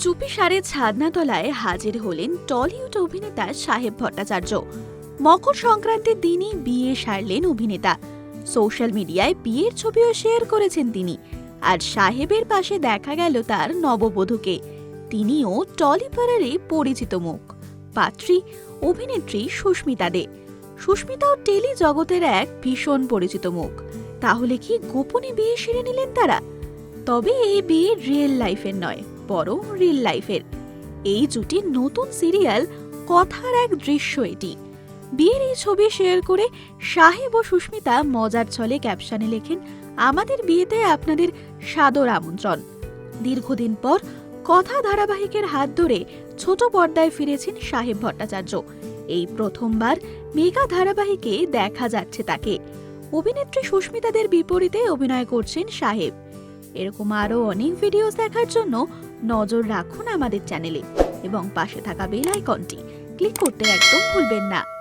চুপি সারে ছাদনাতলায় হাজির হলেন টলিউড অভিনেতা সাহেব ভট্টাচার্য। মকর সংক্রান্তির দিনই বিয়ে সারলেন অভিনেতা। সোশ্যাল মিডিয়ায় বিয়ের ছবিও শেয়ার করেছেন তিনি। আর সাহেবের পাশে দেখা গেল তার নববধূকে। তিনিও টলিপাড়ারে পরিচিত মুখ। পাত্রী, অভিনেত্রী সুস্মিতা দে। সুস্মিতাও টেলি জগতের এক ভীষণ পরিচিত মুখ। তাহলে কি গোপনে বিয়ে সেরে নিলেন তারা? তবে এই বিয়ে রিয়েল লাইফের নয়। বরং রিল লাইফের এই জুটির নতুন সিরিয়াল কথার এক দৃশ্য এটি। বিয়ের এই ছবি শেয়ার করে সাহেব ও সুস্মিতা মজার ছলে ক্যাপশনে লেখেন, আমাদের বিয়েতে আপনাদের সাদর আমন্ত্রণ। দীর্ঘদিন পর কথা ধারাবাহিকের হাত ধরে ছোট পর্দায় ফিরেছেন সাহেব ভট্টাচার্য। এই প্রথমবার মেগা ধারাবাহিকে দেখা যাচ্ছে তাকে। অভিনেত্রী সুস্মিতাদের বিপরীতে অভিনয় করছেন সাহেব। এরকম আরও অনেক ভিডিওস দেখার জন্য নজর রাখুন আমাদের চ্যানেলে এবং পাশে থাকা বেল আইকনটি ক্লিক করতে একদম ভুলবেন না।